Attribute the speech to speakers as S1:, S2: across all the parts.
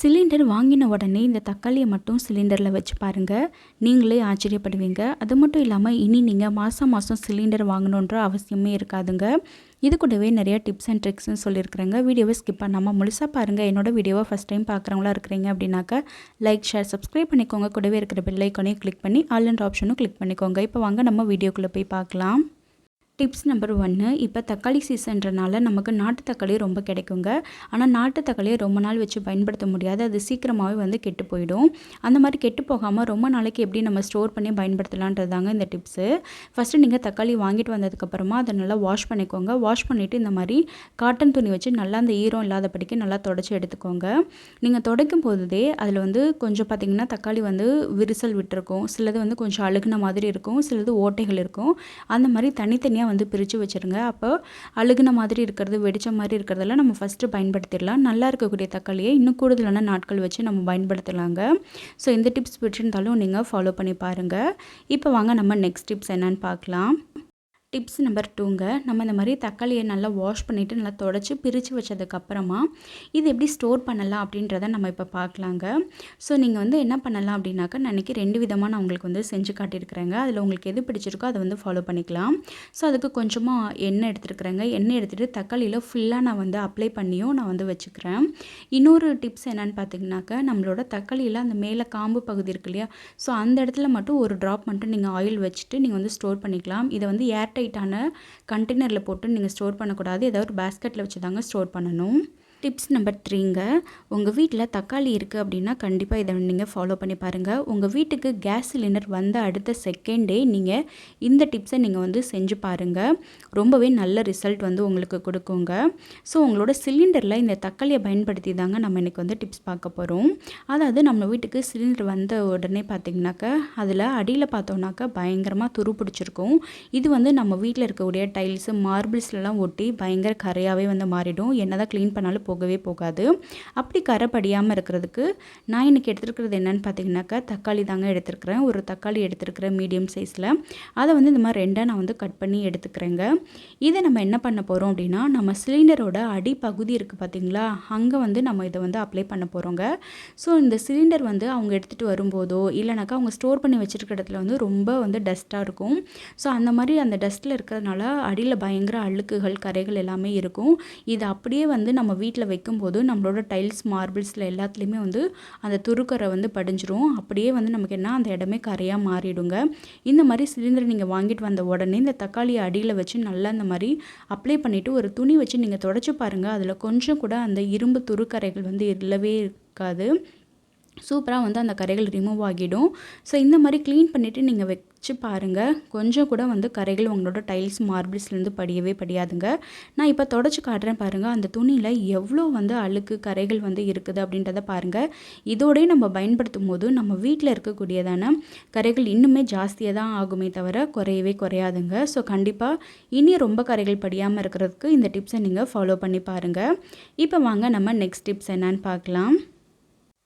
S1: Cylinder வாங்கின உடனே இந்த தக்காளியை மட்டும் சிலிண்டரில் வச்சு பாருங்கள் நீங்களே ஆச்சரியப்படுவீங்க. அது மட்டும் இல்லாமல் இனி நீங்கள் மாதம் மாதம் சிலிண்டர் வாங்கணுன்ற அவசியமே இருக்காதுங்க. இது கூடவே நிறைய டிப்ஸ் அண்ட் ட்ரிக்ஸ்னு சொல்லியிருக்கிறேங்க. வீடியோவை ஸ்கிப் பண்ணாமல் முழுசாக பாருங்கள் என்னோட வீடியோவை ஃபஸ்ட் டைம் பார்க்குறவங்களா இருக்கிறீங்க அப்படின்னாக்கா லைக் ஷேர் சப்ஸ்கிரைப் பண்ணிக்கோங்க. கூடவே இருக்கிற பெல்லைக்கனையும் கிளிக் பண்ணி ஆல் அண்ட் ஆப்ஷனும் கிளிக் பண்ணிக்கோங்க. இப்போ வாங்க நம்ம வீடியோக்குள்ளே போய் பார்க்கலாம். டிப்ஸ் நம்பர் ஒன்று இப்போ தக்காளி சீசன்றனால நமக்கு நாட்டு தக்காளி ரொம்ப கிடைக்குங்க. ஆனால் நாட்டு தக்காளியை ரொம்ப நாள் வச்சு பயன்படுத்த முடியாது. அது சீக்கிரமாகவே வந்து கெட்டு போயிடும். அந்த மாதிரி கெட்டு போகாமல் ரொம்ப நாளைக்கு எப்படி நம்ம ஸ்டோர் பண்ணி பயன்படுத்தலான்றது தாங்க இந்த டிப்ஸு ஃபஸ்ட்டு நீங்கள் தக்காளி வாங்கிட்டு வந்ததுக்கப்புறமா அதை நல்லா வாஷ் பண்ணிக்கோங்க. வாஷ் பண்ணிவிட்டு இந்த மாதிரி காட்டன் துணி வச்சு நல்லா அந்த ஈரம் இல்லாதபடிக்கு நல்லா தொடச்சி எடுத்துக்கோங்க. நீங்கள் துடைக்கும் போதே அதில் வந்து கொஞ்சம் பார்த்திங்கன்னா தக்காளி வந்து விரிசல் விட்டுருக்கும். சிலது வந்து கொஞ்சம் அழுகுன மாதிரி இருக்கும். சிலது ஓட்டைகள் இருக்கும். அந்த மாதிரி தனித்தனியாக வந்து பிரித்து வச்சுருங்க. அப்போ அழுகுன மாதிரி இருக்கிறது வெடித்த மாதிரி இருக்கிறதெல்லாம் நம்ம ஃபஸ்ட்டு பயன்படுத்திடலாம். நல்லா இருக்கக்கூடிய தக்காளியை இன்னும் கூடுதலான நாட்கள் வச்சு நம்ம பயன்படுத்தலாங்க. ஸோ இந்த டிப்ஸ் பிடிச்சிருந்தாலும் நீங்கள் ஃபாலோ பண்ணி பாருங்கள் இப்போ வாங்க நம்ம நெக்ஸ்ட் டிப்ஸ் என்னன்னு பார்க்கலாம். டிப்ஸ் நம்பர் டூங்க நம்ம இந்த மாதிரி தக்காளியை நல்லா வாஷ் பண்ணிவிட்டு நல்லா தொடச்சி பிரித்து வச்சதுக்கப்புறமா இது எப்படி ஸ்டோர் பண்ணலாம் அப்படின்றத நம்ம இப்போ பார்க்கலாங்க. ஸோ நீங்கள் வந்து என்ன பண்ணலாம் அப்படின்னாக்கா நான் இன்றைக்கி ரெண்டு விதமாக நான் உங்களுக்கு வந்து செஞ்சு காட்டியிருக்கிறேங்க. அதில் உங்களுக்கு எது பிடிச்சிருக்கோ அதை வந்து ஃபாலோ பண்ணிக்கலாம். ஸோ அதுக்கு கொஞ்சமாக எண்ணெய் எடுத்துருக்குறேங்க. எண்ணெய் எடுத்துகிட்டு தக்காளியில் ஃபுல்லாக நான் வந்து அப்ளை பண்ணியும் நான் வந்து வச்சுக்கிறேன். இன்னொரு டிப்ஸ் என்னென்னு பார்த்தீங்கன்னாக்கா நம்மளோட தக்காளியில் அந்த மேலே காம்பு பகுதி இருக்கு இல்லையா? ஸோ அந்த இடத்துல மட்டும் ஒரு ட்ராப் மட்டும் நீங்கள் ஆயில் வச்சுட்டு நீங்கள் வந்து ஸ்டோர் பண்ணிக்கலாம். இதை வந்து ஏர் ஏர்டைட்டான கண்டெய்னரில் போட்டு நீங்கள் ஸ்டோர் பண்ணக்கூடாது. ஏதாவது ஒரு பேஸ்கெட்டில் வச்சு தாங்க ஸ்டோர் பண்ணணும். டிப்ஸ் நம்பர் த்ரீங்க உங்கள் வீட்டில் தக்காளி இருக்குது அப்படின்னா கண்டிப்பாக இதை நீங்கள் ஃபாலோ பண்ணி பாருங்கள் உங்கள் வீட்டுக்கு கேஸ் சிலிண்டர் வந்த அடுத்த செகண்டே நீங்கள் இந்த டிப்ஸை நீங்கள் வந்து செஞ்சு பாருங்கள் ரொம்பவே நல்ல ரிசல்ட் வந்து உங்களுக்கு கொடுக்குங்க. ஸோ உங்களோட சிலிண்டரில் இந்த தக்காளியை பயன்படுத்தி தாங்க நம்ம இன்றைக்கி வந்து டிப்ஸ் பார்க்க போகிறோம் அதாவது நம்ம வீட்டுக்கு சிலிண்டர் வந்த உடனே பார்த்திங்கனாக்கா அதில் அடியில் பார்த்தோன்னாக்கா பயங்கரமாக துரு பிடிச்சிருக்கும். இது வந்து நம்ம வீட்டில் இருக்கக்கூடிய டைல்ஸு மார்பிள்ஸ்லாம் ஒட்டி பயங்கர கரையாகவே வந்து மாறிடும். என்ன தான் க்ளீன் பண்ணாலும் போகவே போகாது. அப்படி கரை படியாமல் இருக்கிறதுக்கு நான் இன்றைக்கி எடுத்துருக்கிறது என்னென்னு பார்த்தீங்கன்னாக்கா தக்காளி தாங்க எடுத்துருக்கிறேன். ஒரு தக்காளி எடுத்துருக்கிறேன் மீடியம் சைஸில். அதை வந்து இந்த மாதிரி ரெண்டாக நான் வந்து கட் பண்ணி எடுத்துக்கிறேங்க. இதை நம்ம என்ன பண்ண போகிறோம் அப்படின்னா நம்ம சிலிண்டரோட அடிப்பகுதி இருக்குது பார்த்தீங்களா அங்கே வந்து நம்ம இதை வந்து அப்ளை பண்ண போகிறோங்க ஸோ இந்த சிலிண்டர் வந்து அவங்க எடுத்துகிட்டு வரும்போதோ இல்லைனாக்கா அவங்க ஸ்டோர் பண்ணி வச்சுருக்க இடத்துல வந்து ரொம்ப வந்து டஸ்ட்டாக இருக்கும். ஸோ அந்த மாதிரி அந்த டஸ்ட்டில் இருக்கிறதுனால அடியில் பயங்கர அழுக்குகள் கரைகள் எல்லாமே இருக்கும். இது அப்படியே வந்து நம்ம வீட்டில் வீட்டில் வைக்கும்போது நம்மளோட டைல்ஸ் மார்பிள்ஸில் எல்லாத்துலேயுமே வந்து அந்த துருக்கரை வந்து படிஞ்சிரும். அப்படியே வந்து நமக்கு என்ன அந்த இடமே கரையாக மாறிடுங்க. இந்த மாதிரி சிலிண்டர் நீங்கள் வாங்கிட்டு வந்த உடனே இந்த தக்காளியை அடியில் வச்சு நல்லா இந்த மாதிரி அப்ளை பண்ணிவிட்டு ஒரு துணி வச்சு நீங்கள் தொடச்சி பாருங்கள் அதில் கொஞ்சம் கூட அந்த இரும்பு துருக்கரைகள் வந்து இல்லவே இருக்காது. சூப்பராக வந்து அந்த கரைகள் ரிமூவ் ஆகிடும். ஸோ இந்த மாதிரி க்ளீன் பண்ணிவிட்டு நீங்கள் வச்சு பாருங்கள் கொஞ்சம் கூட வந்து கரைகள் உங்களோட டைல்ஸ் மார்பிள்ஸ்லேருந்து படியவே படியாதுங்க. நான் இப்போ தொடச்சி காட்டுறேன் பாருங்கள் அந்த துணியில் எவ்வளோ வந்து அழுக்கு கரைகள் வந்து இருக்குது அப்படின்றத பாருங்கள் இதோடய நம்ம பயன்படுத்தும் போது நம்ம வீட்டில் இருக்கக்கூடியதான கரைகள் இன்னுமே ஜாஸ்தியாக தான் ஆகுமே தவிர குறையவே குறையாதுங்க. ஸோ கண்டிப்பாக இனி ரொம்ப கரைகள் படியாமல் இருக்கிறதுக்கு இந்த டிப்ஸை நீங்கள் ஃபாலோ பண்ணி பாருங்கள் இப்போ வாங்க நம்ம நெக்ஸ்ட் டிப்ஸ் என்னன்னு பார்க்கலாம்.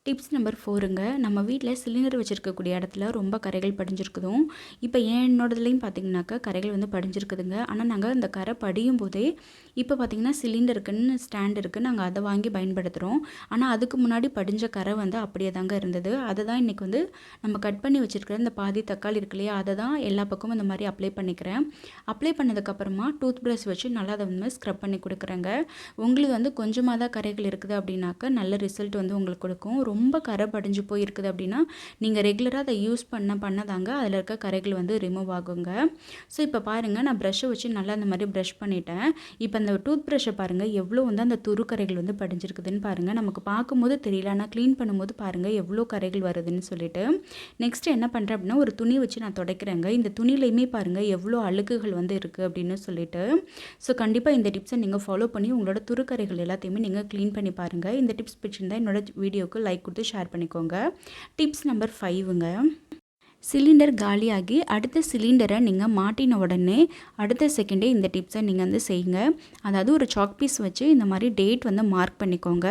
S1: டிப்ஸ் நம்பர் ஃபோருங்க நம்ம வீட்டில் சிலிண்டர் வச்சுருக்கக்கூடிய இடத்துல ரொம்ப கரைகள் படிஞ்சிருக்குதும். இப்போ என்னோடதுலேயும் பார்த்தீங்கன்னாக்கா கரைகள் வந்து படிஞ்சிருக்குதுங்க. ஆனால் நாங்கள் அந்த கரை படியும் போதே இப்போ பார்த்திங்கன்னா சிலிண்டருக்குன்னு ஸ்டாண்ட் இருக்குது நாங்கள் அதை வாங்கி பயன்படுத்துகிறோம் ஆனால் அதுக்கு முன்னாடி படிஞ்ச கரை வந்து அப்படியே தாங்க இருந்தது. அதை தான் இன்றைக்கி வந்து நம்ம கட் பண்ணி வச்சுருக்கிற இந்த பாதி தக்காளி இருக்கு இல்லையா அதை தான் எல்லா பக்கமும் இந்த மாதிரி அப்ளை பண்ணிக்கிறேன். அப்ளை பண்ணதுக்கப்புறமா டூத் ப்ரஷ் வச்சு நல்லா அதை வந்து ஸ்க்ரப் பண்ணி கொடுக்குறேங்க. உங்களுக்கு வந்து கொஞ்சமாக தான் கரைகள் இருக்குது அப்படின்னாக்கா நல்ல ரிசல்ட் வந்து உங்களுக்கு கொடுக்கும். ரொம்ப கரை படிஞ்சு போயிருக்குது அப்படின்னா நீங்கள் ரெகுலராக அதை யூஸ் பண்ண பண்ண தாங்க அதில் இருக்க கரைகள் வந்து ரிமூவ் ஆகுங்க. ஸோ இப்போ பாருங்கள் நான் ப்ரஷ்ஷை வச்சு நல்லா அந்த மாதிரி ப்ரஷ் பண்ணிட்டேன். இப்போ அந்த டூத் ப்ரஷ்ஷை பாருங்கள் எவ்வளோ வந்து அந்த துரு கரைகள் வந்து படிஞ்சிருக்குதுன்னு பாருங்கள் நமக்கு பார்க்கும்போது தெரியல ஆனால் க்ளீன் பண்ணும்போது பாருங்கள் எவ்வளோ கரைகள் வருதுன்னு சொல்லிட்டு. நெக்ஸ்ட் என்ன பண்ணுறேன் அப்படின்னா ஒரு துணி வச்சு நான் தொடக்கிறேங்க. இந்த துணிலையுமே பாருங்கள் எவ்வளோ அழுக்குகள் வந்து இருக்குது அப்படின்னு சொல்லிட்டு. ஸோ கண்டிப்பாக இந்த டிப்ஸை நீங்கள் ஃபாலோ பண்ணி உங்களோட துருக்கரைகள் எல்லாத்தையுமே நீங்கள் க்ளீன் பண்ணி பாருங்கள் இந்த டிப்ஸ் பிடிச்சிருந்தா என்னோட வீடியோக்கு லைக் கொடுத்து ஷேர் பண்ணிக்கோங்க. டிப்ஸ் நம்பர் ஃபைவுங்க சிலிண்டர் காலியாகி அடுத்த சிலிண்டரை நீங்கள் மாட்டின உடனே அடுத்த செகண்டே இந்த டிப்ஸை நீங்கள் வந்து செய்யுங்க. அதாவது ஒரு சாக் பீஸ் வச்சு இந்த மாதிரி டேட் வந்து மார்க் பண்ணிக்கோங்க.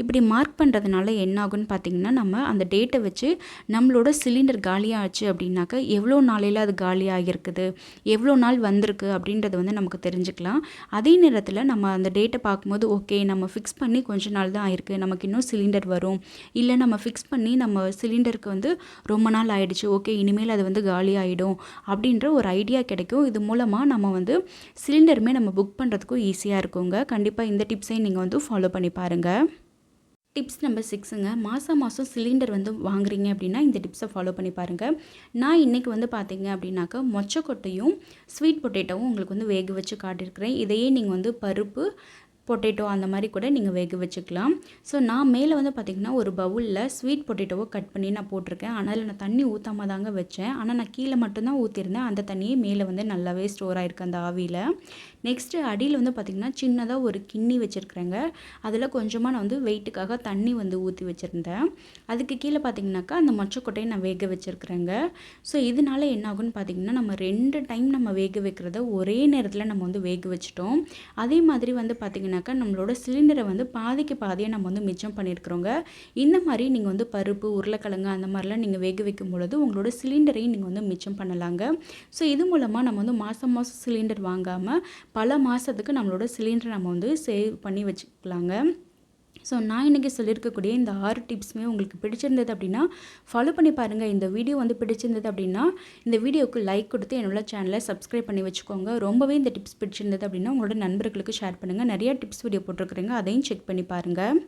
S1: இப்படி மார்க் பண்ணுறதுனால என்ன ஆகுன்னு பார்த்தீங்கன்னா நம்ம அந்த டேட்டை வச்சு நம்மளோட சிலிண்டர் காலியாச்சு அப்படின்னாக்க எவ்வளோ நாளையில் அது காலியாகிருக்குது எவ்வளோ நாள் வந்திருக்கு அப்படின்றது வந்து நமக்கு தெரிஞ்சுக்கலாம். அதே நேரத்தில் நம்ம அந்த டேட்டை பார்க்கும்போது ஓகே நம்ம ஃபிக்ஸ் பண்ணி கொஞ்ச நாள் தான் ஆயிருக்கு. நமக்கு இன்னும் சிலிண்டர் வரும். இல்லை நம்ம ஃபிக்ஸ் பண்ணி நம்ம சிலிண்டருக்கு வந்து ரொம்ப நாள் ஆயிடுச்சு. ஓகே இனிமேல் அது வந்து காலியாகிடும் அப்படின்ற ஒரு ஐடியா கிடைக்கும். இது மூலமாக நம்ம வந்து சிலிண்டருமே நம்ம புக் பண்ணுறதுக்கும் ஈஸியாக இருக்குங்க. கண்டிப்பாக இந்த டிப்ஸையும் நீங்கள் வந்து ஃபாலோ பண்ணி பாருங்கள் டிப்ஸ் நம்பர் சிக்ஸுங்க மாதம் மாதம் சிலிண்டர் வந்து வாங்குறீங்க அப்படின்னா இந்த டிப்ஸை ஃபாலோ பண்ணி பாருங்கள் நான் இன்றைக்கி வந்து பார்த்தீங்க அப்படின்னாக்கா மொச்சக்கொட்டையும் ஸ்வீட் பொட்டேட்டோவும் உங்களுக்கு வந்து வேக வச்சு காட்டியிருக்கிறேன். இதையே நீங்கள் வந்து பருப்பு பொட்டேட்டோ அந்த மாதிரி கூட நீங்கள் வேக வச்சுக்கலாம். ஸோ நான் மேலே வந்து பார்த்திங்கன்னா ஒரு பவுலில் ஸ்வீட் பொட்டேட்டோவை கட் பண்ணி நான் போட்டிருக்கேன். ஆனால் நான் தண்ணி ஊற்றாம தாங்க வச்சேன். ஆனால் நான் கீழே மட்டும்தான் ஊற்றிருந்தேன் அந்த தண்ணியே மேலே வந்து நல்லாவே ஸ்டோர் ஆகிருக்கு அந்த ஆவியில். நெக்ஸ்ட்டு அடியில் வந்து பார்த்திங்கன்னா சின்னதாக ஒரு கிண்ணி வச்சுருக்குறேங்க. அதில் கொஞ்சமாக நான் வந்து வெயிட்டுக்காக தண்ணி வந்து ஊற்றி வச்சுருந்தேன். அதுக்கு கீழே பார்த்திங்கனாக்கா அந்த மொச்சக்கொட்டையை நான் வேக வச்சுருக்குறேங்க. ஸோ இதனால என்ன ஆகும்னு பார்த்திங்கன்னா நம்ம ரெண்டு டைம் நம்ம வேக வைக்கிறத ஒரே நேரத்தில் நம்ம வந்து வேக வச்சுட்டோம். அதே மாதிரி வந்து பார்த்திங்கனாக்கா பார்த்தீங்கன்னாக்கா நம்மளோட சிலிண்டரை வந்து பாதிக்கு பாதியாக நம்ம வந்து மிச்சம் பண்ணியிருக்கிறோங்க இந்த மாதிரி நீங்கள் வந்து பருப்பு உருளைக்கிழங்கு அந்த மாதிரிலாம் நீங்கள் வேக வைக்கும் பொழுது உங்களோட சிலிண்டரையும் நீங்கள் வந்து மிச்சம் பண்ணலாங்க. ஸோ இது மூலமாக நம்ம வந்து மாதம் மாதம் சிலிண்டர் வாங்காமல் பல மாதத்துக்கு நம்மளோட சிலிண்டரை நம்ம வந்து சேவ் பண்ணி வச்சுக்கலாங்க. ஸோ நான் இன்றைக்கி சொல்லியிருக்கக்கூடிய இந்த ஆறு டிப்ஸுமே உங்களுக்கு பிடிச்சிருந்தது அப்படின்னா ஃபாலோ பண்ணி பாருங்கள் இந்த வீடியோ வந்து பிடிச்சிருந்தது அப்படின்னா இந்த வீடியோவுக்கு லைக் கொடுத்து என்னோட சேனலை சப்ஸ்கிரைப் பண்ணி வச்சுக்கோங்க. ரொம்பவே இந்த டிப்ஸ் பிடிச்சிருந்தது அப்படின்னா உங்களோட நண்பர்களுக்கு ஷேர் பண்ணுங்கள் நிறையா டிப்ஸ் வீடியோ போட்டிருக்குறேங்க. அதையும் செக் பண்ணி பாருங்கள்